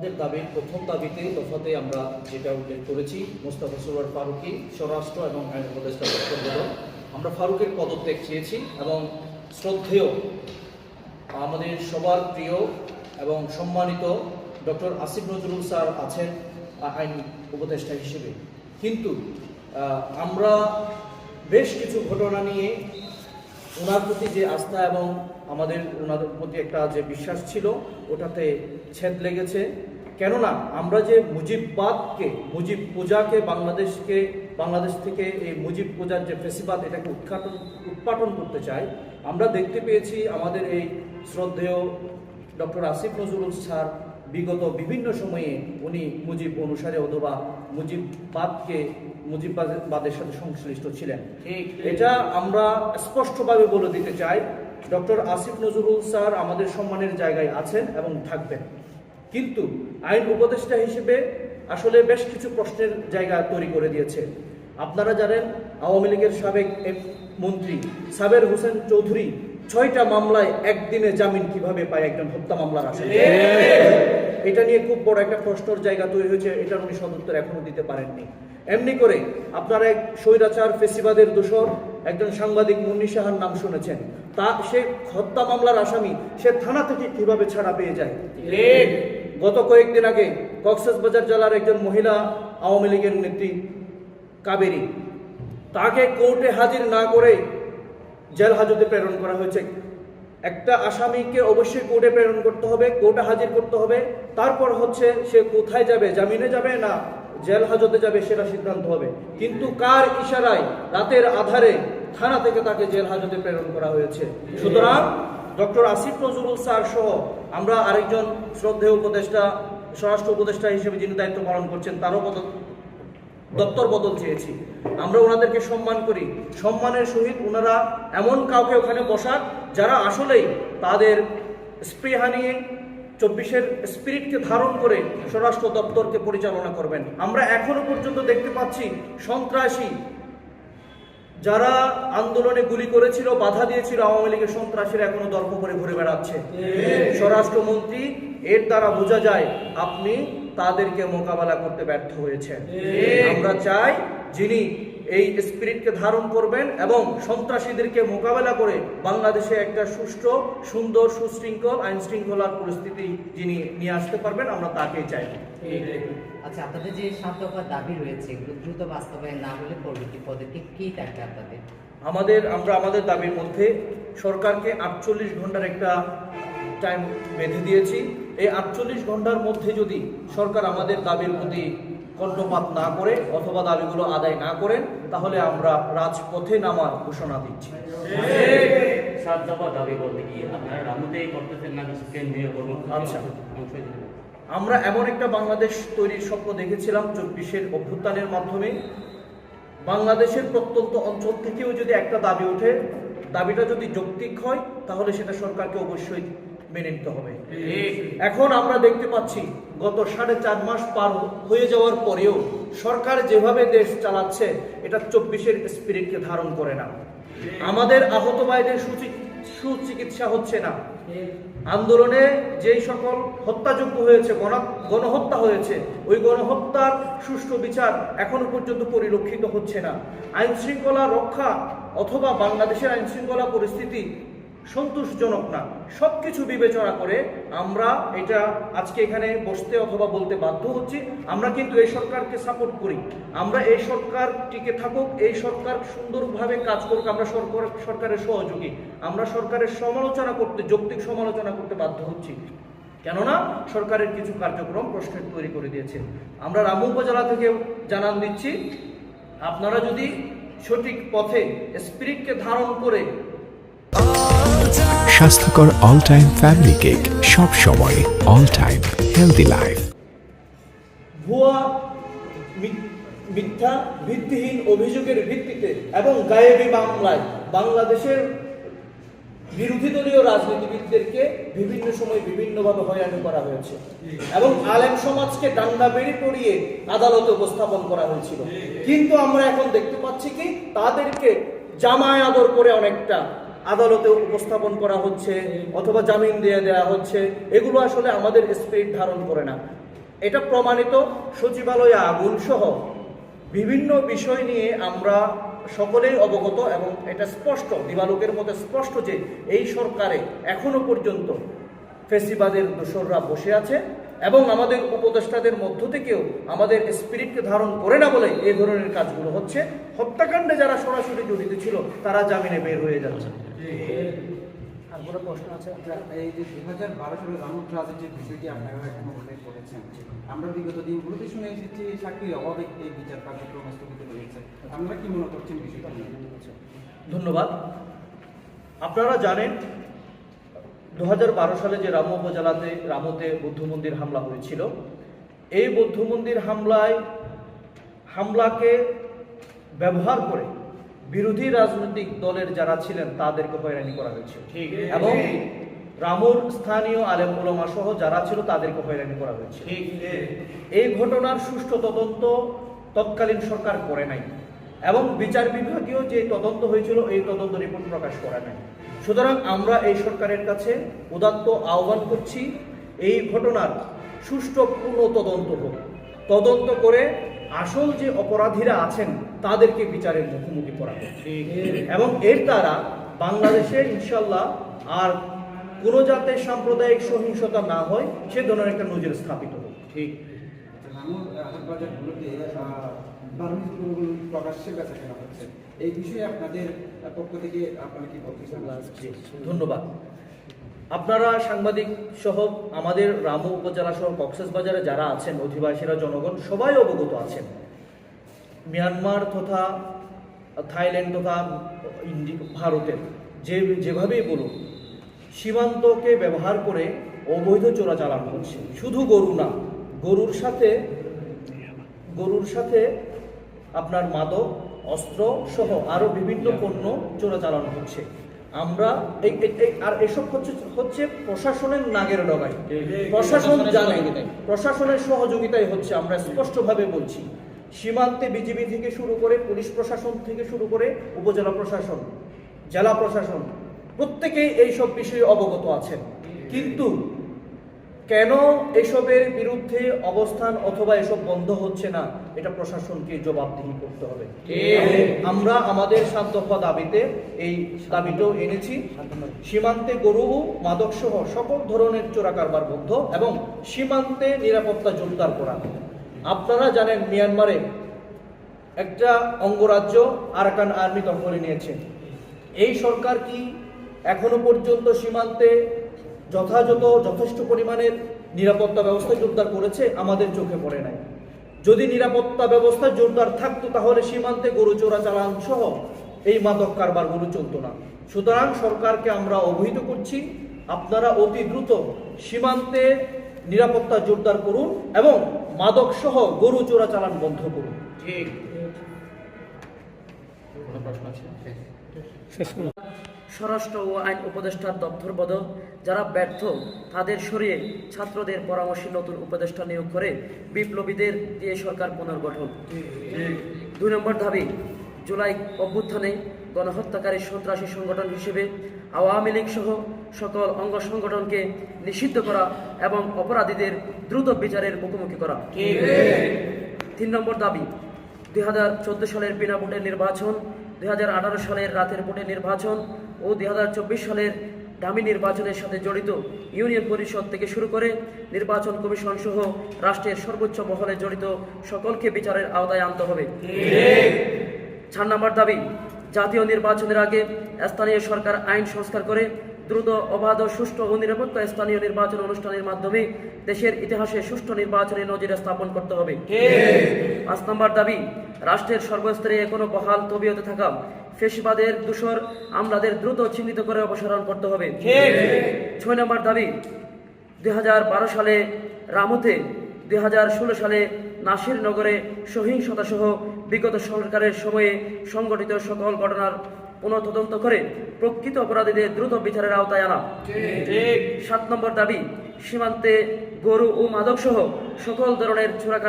আমাদের দাবির প্রথম দাবিতে দফাতে আমরা যেটা উল্লেখ করেছি, মোস্তাফা সরোয়ার ফারুকি, স্বরাষ্ট্র এবং আইন উপদেষ্টা দপ্তর আমরা ফারুকের পদত্যাগ চেয়েছি এবং শ্রদ্ধেয় আমাদের সবার প্রিয় এবং সম্মানিত ডক্টর আসিফ নজরুল স্যার আছেন আইন উপদেষ্টা হিসেবে। কিন্তু আমরা বেশ কিছু ঘটনা নিয়ে ওনার প্রতি যে আস্থা এবং আমাদের ওনাদের প্রতি একটা যে বিশ্বাস ছিল, ওটাতে ছেদ লেগেছে। কেননা আমরা যে মুজিববাদকে মুজিব পূজাকে বাংলাদেশকে বাংলাদেশ থেকে এই মুজিব পূজার যে ফেসিবাদ এটাকে উৎখাটন উৎপাটন করতে চাই আমরা দেখতে পেয়েছি আমাদের এই শ্রদ্ধেয় ডক্টর আসিফ নজরুল স্যার বিগত বিভিন্ন সময়ে উনি মুজিব অনুসারে অথবা মুজিববাদকে মুজিববাদের সাথে সংশ্লিষ্ট ছিলেন। এটা আমরা স্পষ্টভাবে বলে দিতে চাই ডক্টর আসিফ নজরুল স্যার আমাদের সম্মানের জায়গায় আছেন এবং থাকবেন। কিন্তু আইন উপদেষ্টা হিসেবে আসলে বেশ কিছু প্রশ্নের জায়গা তৈরি করে দিয়েছে। আপনারা জানেন আওয়ামী লীগের সাবেক মন্ত্রী সাবের হোসেন চৌধুরী ছয়টা মামলায় একদিনে জামিন কীভাবে পায় একজন হত্যা মামলার আসামি। এটা নিয়ে খুব বড় একটা প্রশ্নের জায়গা তৈরি হয়েছে এটার উনি সদুত্তর এখনও দিতে পারেননি। এমনি করে আপনারা এক স্বৈরাচার ফেসিবাদের দোষর একজন সাংবাদিক মুন্নি সাহার নাম শুনেছেন। তা সে হত্যা মামলার আসামি সে থানা থেকে কীভাবে ছাড়া পেয়ে যায়? গত কয়েকদিন আগে কক্সবাজার জেলার একজন মহিলা আওয়ামী লীগের নেত্রী কাবেরী, তাকে কোর্টে হাজির না করে জেল হাজতে প্রেরণ করা হয়েছে। একটা আসামিকে অবশ্যই কোর্টে প্রেরণ করতে হবে, কোর্টে হাজির করতে হবে। তারপর হচ্ছে সে কোথায় যাবে, জামিনে যাবে না জেল হাজতে যাবে সেটা সিদ্ধান্ত হবে। কিন্তু কার ইশারায় রাতের আধারে থানা থেকে তাকে জেল হাজতে প্রেরণ করা হয়েছে? সুতরাং ডক্টর আসিফ নজরুল স্যার সহ আমরা আরেকজন শ্রদ্ধেয় উপদেষ্টা, স্বরাষ্ট্র উপদেষ্টা হিসেবে যিনি দায়িত্ব পালন করছেন, তারও পদ দপ্তর বদল চেয়েছি। আমরা ওনাদেরকে সম্মান করি। সম্মানের সহিত ওনারা এমন কাউকে ওখানে বসান যারা আসলেই তাদের স্পৃহা নিয়ে চব্বিশের স্পিরিটকে ধারণ করে স্বরাষ্ট্র দপ্তরকে পরিচালনা করবেন। আমরা এখনও পর্যন্ত দেখতে পাচ্ছি সন্ত্রাসী যারা আন্দোলনে গুলি করেছিল বাধা দিয়েছিল আওয়ামী লীগের সন্ত্রাসীরা এখনও দর্প করে ঘুরে বেড়াচ্ছে। স্বরাষ্ট্রমন্ত্রী এর দ্বারা বোঝা যায় আপনি তাদেরকে মোকাবেলা করতে ব্যর্থ হয়েছেন। আমরা চাই যিনি এই স্পিরিটকে ধারণ করবেন এবং সন্ত্রাসীদেরকে মোকাবেলা করে বাংলাদেশে একটা সুষ্ঠু সুন্দর সুশৃঙ্খল আইন শৃঙ্খলার পরিস্থিতি যিনি নিয়ে আসতে পারবেন আমরা তাকেই চাই। আচ্ছা আপনাদের যে সাত দফার দাবি রয়েছে এগুলো দ্রুত বাস্তবায়ন না হলে পরবর্তী পদক্ষেপ কি থাকবে আপনাদের? আমাদের আমরা আমাদের দাবির মধ্যে সরকারকে আটচল্লিশ ঘণ্টার একটা টাইম বেঁধে দিয়েছি। এই আটচল্লিশ ঘণ্টার মধ্যে যদি সরকার আমাদের দাবির প্রতি কণ্ঠপাত না করে অথবা দাবিগুলো আদায় না করেন তাহলে আমরা রাজপথে নামার ঘোষণা দিচ্ছি। সাত দফা দাবি বলতে কি আপনারা রামুতেই করতেছেন না কিছু কেন্দ্রীয় আচ্ছা। আমরা এমন একটা বাংলাদেশ তৈরির স্বপ্ন দেখেছিলাম চব্বিশের অভ্যুত্থানের মাধ্যমে। বাংলাদেশের প্রত্যন্ত অঞ্চল থেকেও যদি একটা দাবি ওঠে দাবিটা যদি যৌক্তিক হয় তাহলে সেটা সরকারকে অবশ্যই মেনে নিতে হবে। এখন আমরা দেখতে পাচ্ছি গত সাড়ে চার মাস পার হয়ে যাওয়ার পরেও সরকার যেভাবে দেশ চালাচ্ছে এটা চব্বিশের স্পিরিটকে ধারণ করে না। আমাদের আহত ভাইদের সুচি- সুচিকিৎসা হচ্ছে না। আন্দোলনে যেই সকল হত্যাযোগ্য হয়েছে গণ- গণহত্যা হয়েছে ওই গণহত্যার সুষ্ঠু বিচার এখনও পর্যন্ত পরিলক্ষিত হচ্ছে না। আইন শৃঙ্খলা রক্ষা অথবা বাংলাদেশের আইন শৃঙ্খলা পরিস্থিতি সন্তোষজনক না। সব কিছু বিবেচনা করে আমরা এটা আজকে এখানে বসতে অথবা বলতে বাধ্য হচ্ছি। আমরা কিন্তু এই সরকারকে সাপোর্ট করি। আমরা এই সরকার টিকে থাকুক, এই সরকার সুন্দরভাবে কাজ করুক, আমরা সরকার, সরকারের সহযোগী। আমরা সরকারের সমালোচনা করতে, যৌক্তিক সমালোচনা করতে বাধ্য হচ্ছি। কেননা সরকারের কিছু কার্যক্রম প্রশ্ন তৈরি করে দিয়েছে। আমরা রামু উপজেলা থেকে জানান দিচ্ছি, আপনারা যদি সঠিক পথে স্পিরিটকে ধারণ করে স্বাস্থ্যকর অল টাইম ফ্যামিলি কেক সব সময় অল টাইম হেলদি লাইফ ভুয়া মিথ্যা, ভিত্তিহীন অভিযোগের ভিত্তিতে এবং মামলায় বাংলাদেশের বিরোধী দলীয় রাজনীতিবিদদেরকে বিভিন্ন সময় বিভিন্নভাবে হয়রানি করা হয়েছে এবং আলেম সমাজকে ডান্ডা বেড়ে পড়িয়ে আদালতে উপস্থাপন করা হয়েছিল। কিন্তু আমরা এখন দেখতে পাচ্ছি কি তাদেরকে জামায় আদর করে অনেকটা আদালতে উপস্থাপন করা হচ্ছে অথবা জামিন দিয়ে দেওয়া হচ্ছে, এগুলো আসলে আমাদের স্পিরিট ধারণ করে না। এটা প্রমাণিত সচিবালয়ে আগুন সহ বিভিন্ন বিষয় নিয়ে আমরা সকলেই অবগত এবং এটা স্পষ্ট, দিবালোকের মধ্যে স্পষ্ট যে এই সরকারে এখনও পর্যন্ত ফেসিবাদের দোসররা বসে আছে এবং আমাদের উপদেষ্টাদের মধ্য থেকেও আমাদের স্পিরিটকে ধারণ করে না বলে এই ধরনের কাজগুলো হচ্ছে। হত্যাকাণ্ডে যারা সরাসরি জড়িত ছিল, তারা জামিনে বের হয়ে যাচ্ছে। আর বড় প্রশ্ন আছে এই যে দুই হাজার বারো সালে বিষয়টি করেছেন আমরা বিগত শুনে এসেছি এই বিচার কি মনে বিষয়টা নিয়ে? ধন্যবাদ। আপনারা জানেন দু হাজার বারো সালে যে রামু উপজেলাতে, রামুতে বৌদ্ধ মন্দির হামলা হয়েছিল। এই বৌদ্ধ মন্দির হামলায় হামলাকে ব্যবহার করে বিরোধী রাজনৈতিক দলের যারা ছিলেন তাদেরকে হয়রানি করা হয়েছে। এবং রামুর স্থানীয় আলেম ওলামা সহ যারা ছিল তাদেরকে হয়রানি করা হয়েছে। এই ঘটনার সুষ্ঠু তদন্ত তৎকালীন সরকার করে নাই। এবং বিচার বিভাগীয় যে তদন্ত হয়েছিল এই তদন্ত রিপোর্ট প্রকাশ করে নাই। সুতরাং আমরা এই সরকারের কাছে উদাত্ত আহ্বান করছি এই ঘটনার সুষ্ঠু পূর্ণ তদন্ত হোক। তদন্ত করে আসল যে অপরাধীরা আছেন তাদেরকে বিচারের মুখোমুখি করা এবং এর দ্বারা বাংলাদেশে ইনশাল্লাহ আর কোনো যাতে সাম্প্রদায়িক সহিংসতা না হয় সে ধরনের একটা নজির স্থাপিত হোক। ঠিক। এই বিষয়ে আপনাদের পক্ষ থেকে আপনারা কি ধন্যবাদ। আপনারা সাংবাদিক সহ আমাদের রামু উপজেলা সহ কক্সেস বাজারে যারা আছেন, অধিবাসীরা, জনগণ, সবাই অবগত আছেন। মিয়ানমার তথা থাইল্যান্ড তথা ভারতের যে, যেভাবেই বলুন, সীমান্তকে ব্যবহার করে অবৈধ চোরাচালান হচ্ছে শুধু গরু না, গরুর সাথে গরুর সাথে আপনার মাদক, অস্ত্র সহ আরও বিভিন্ন পণ্য চোরাচালান হচ্ছে। আমরা এই আর এসব হচ্ছে হচ্ছে প্রশাসনের নাগের ডগায় প্রশাসন জানে প্রশাসনের সহযোগিতায় হচ্ছে আমরা স্পষ্টভাবে বলছি। সীমান্তে বিজিবি থেকে শুরু করে পুলিশ প্রশাসন থেকে শুরু করে উপজেলা প্রশাসন জেলা প্রশাসন প্রত্যেকেই এইসব বিষয়ে অবগত আছেন। কিন্তু কেন এসবের বিরুদ্ধে অবস্থান অথবা এসব বন্ধ হচ্ছে না? এটা প্রশাসনকে জবাবদিহি করতে হবে। আমরা আমাদের সাত দফা দাবিতে এই দাবিটাও এনেছি। সীমান্তে গরু মাদক সহ সকল ধরনের চোরা কারবার বন্ধ এবং সীমান্তে নিরাপত্তা জোরদার করা। আপনারা জানেন মিয়ানমারে একটা অঙ্গরাজ্য আরাকান আর্মি দখলে নিয়েছে। এই সরকার কি এখনও পর্যন্ত সীমান্তে যথাযথ যথেষ্ট পরিমাণের নিরাপত্তা ব্যবস্থা জোরদার করেছে আমাদের চোখে পড়ে নাই। যদি নিরাপত্তা ব্যবস্থা জোরদার থাকতো তাহলে সীমান্তে গরু চোরা চালান সহ এই মাদক কারবার গরু চলতো না। সুতরাং সরকারকে আমরা অবহিত করছি আপনারা অতি দ্রুত সীমান্তে নিরাপত্তা জোরদার করুন এবং মাদক সহ গরু চোরা চালান বন্ধ করুন। ঠিক। স্বরাষ্ট্র ও আইন উপদেষ্টার দপ্তর বদল যারা ব্যর্থ তাদের সরিয়ে ছাত্রদের পরামর্শে নতুন উপদেষ্টা নিয়োগ করে বিপ্লবীদের দিয়ে সরকার পুনর্গঠন। দুই নম্বর দাবি জুলাই অভ্যুত্থানে গণহত্যাকারী সন্ত্রাসী সংগঠন হিসেবে আওয়ামী লীগ সহ সকল অঙ্গ সংগঠনকে নিষিদ্ধ করা এবং অপরাধীদের দ্রুত বিচারের মুখোমুখি করা। তিন নম্বর দাবি দুই চোদ্দ সালের বিনা ভোটের নির্বাচন দুই সালের রাতের ভোটের নির্বাচন ও দুই সালের দামি নির্বাচনের সাথে জড়িত ইউনিয়ন পরিষদ থেকে শুরু করে নির্বাচন কমিশন সহ রাষ্ট্রের সর্বোচ্চ মহলে জড়িত সকলকে বিচারের আওতায় আনতে হবে। চার নম্বর দাবি, জাতীয় নির্বাচনের আগে স্থানীয় সরকার আইন সংস্কার করে দ্রুত, অবাধ, সুষ্ঠু ও নিরপেক্ষ স্থানীয় নির্বাচন অনুষ্ঠানের মাধ্যমে দেশের ইতিহাসে সুষ্ঠু নির্বাচনের নজির স্থাপন করতে হবে। পাঁচ নম্বর দাবি রাষ্ট্রের সর্বস্তরে এখনও বহাল তবিয়তে থাকা ফেসিবাদের দূষর আমলাদের দ্রুত চিহ্নিত করে অপসারণ করতে হবে। ছয় নম্বর দাবি, দুই সালে রামুতে, দুই সালে নাসিরনগরে সহিংসতা সহ বিগত সরকারের সময়ে সংগঠিত সকল ঘটনার পুনঃতদন্ত করে প্রকৃত অপরাধীদের দ্রুত বিচারের আওতায় আনা। সাত নম্বর দাবি, সীমান্তে গরু ও মাদক সহ সকল ধরনের চোরাকার